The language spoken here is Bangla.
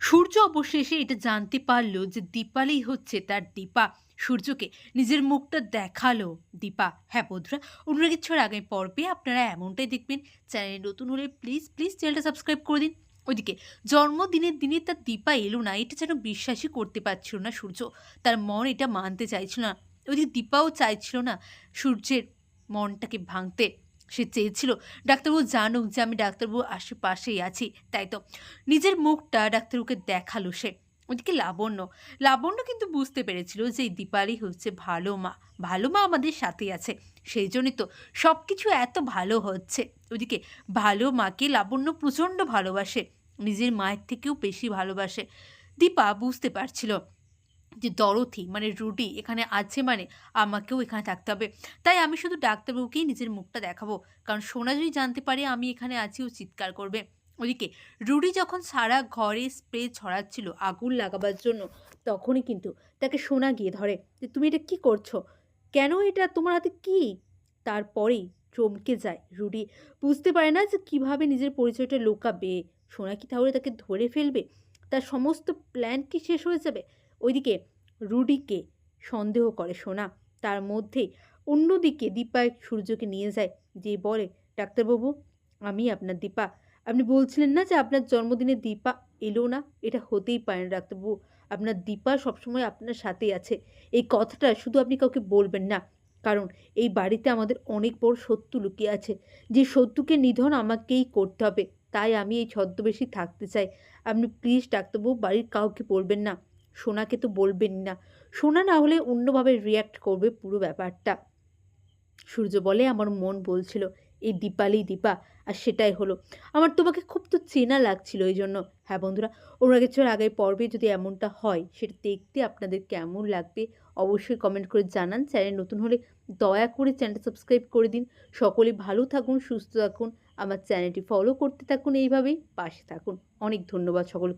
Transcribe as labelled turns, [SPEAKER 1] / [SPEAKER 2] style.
[SPEAKER 1] সূর্য অবশেষে এটা জানতে পারল যে দীপালি হচ্ছে তার দীপা। সূর্যকে নিজের মুখটা দেখাল দীপা। হ্যাঁ বন্ধুরা অন্য কিছুর আগে পর্বে আপনারা এমনটাই দেখবেন। চ্যানেলে নতুন হলে প্লিজ প্লিজ চ্যানেলটা সাবস্ক্রাইব করে দিন। ওইদিকে, জন্মদিনের দিনে তার দীপা এলো না, এটা যেন বিশ্বাসই করতে পারছিল না সূর্য। তার মন এটা মানতে চাইছিল না। ওইদিকে দীপাও চাইছিল না সূর্যের মনটাকে ভাঙতে। সে চেয়েছিল, ডাক্তারবাবু জানুক যে আমি ডাক্তারবাবু আশেপাশেই আছি, তাই তো। নিজের মুখটা ডাক্তারবাবুকে দেখাল সে। ওদিকে লাবণ্য লাবণ্য কিন্তু বুঝতে পেরেছিল যে এই দীপালি হচ্ছে ভালো মা ভালো মা আমাদের সাথে আছে, সেই জন্যই তো সব কিছু এত ভালো হচ্ছে। ওদিকে ভালো মাকে লাবণ্য প্রচণ্ড ভালোবাসে, নিজের মায়ের থেকেও বেশি ভালোবাসে। দীপা বুঝতে পারছিল যে দরথি মানে রুডি এখানে আছে মানে আমাকেও এখানে থাকতে হবে। তাই আমি শুধু ডাক্তারবাবুকেই নিজের মুখটা দেখাবো। কারণ সোনা যদি জানতে পারে আমি এখানে আছি, ও চিৎকার করবে। ওদিকে রুডি যখন সারা ঘরে স্প্রে ছড়াচ্ছিল আগুন লাগাবার জন্য, তখনই কিন্তু তাকে সোনা গিয়ে ধরে যে, তুমি এটা কি করছ? কেন এটা? তোমার হাতে কি? তারপরেই চমকে যায় রুডি। বুঝতে পারে না যে কীভাবে নিজের পরিচয়টা লোকাবে। সোনা কি তাহলে তাকে ধরে ফেলবে? তার সমস্ত প্ল্যান কি শেষ হয়ে যাবে? ওইদিকে রুডিকে সন্দেহ করে সোনা। তার মধ্যে অন্যদিকে দীপা সূর্যকে নিয়ে যায়, যে বলে, ডাক্তারবাবু, আমি আপনার দীপা। আপনি বলছিলেন না যে আপনার জন্মদিনে দীপা এলো না? এটা হতেই পারে না, ডাক্তারবাবু। আপনার দীপা সবসময় আপনার সাথেই আছে। এই কথাটা শুধু আপনি কাউকে বলবেন না। কারণ এই বাড়িতে আমাদের অনেক বড় সত্য লুকিয়ে আছে। যে সত্যকে নিধন আমাকেই করতে হবে। তাই আমি এই ছদ্মবেশী থাকতে চাই। আপনি প্লিজ ডাক্তারবাবু, বাড়ির কাউকে বলবেন না। সোনাকে তো বলবেন না। সোনা না হলে অন্যভাবে রিয়্যাক্ট করবে পুরো ব্যাপারটা। সূর্য বলে, আমার মন বলছিল, এই দীপালি দীপা, আর সেটাই হলো। আমার তোমাকে খুব তো চেনা লাগছিল এই জন্য। হ্যাঁ বন্ধুরা ওরা কিছুর আগের পর্বে যদি এমনটা হয়, সেটা দেখতে আপনাদের কেমন লাগবে অবশ্যই কমেন্ট করে জানান। চ্যানেল নতুন হলে দয়া করে চ্যানেলটা সাবস্ক্রাইব করে দিন। সকলে ভালো থাকুন, সুস্থ থাকুন। আমার চ্যানেলটি ফলো করতে থাকুন এইভাবেই, পাশে থাকুন। অনেক ধন্যবাদ সকলকে।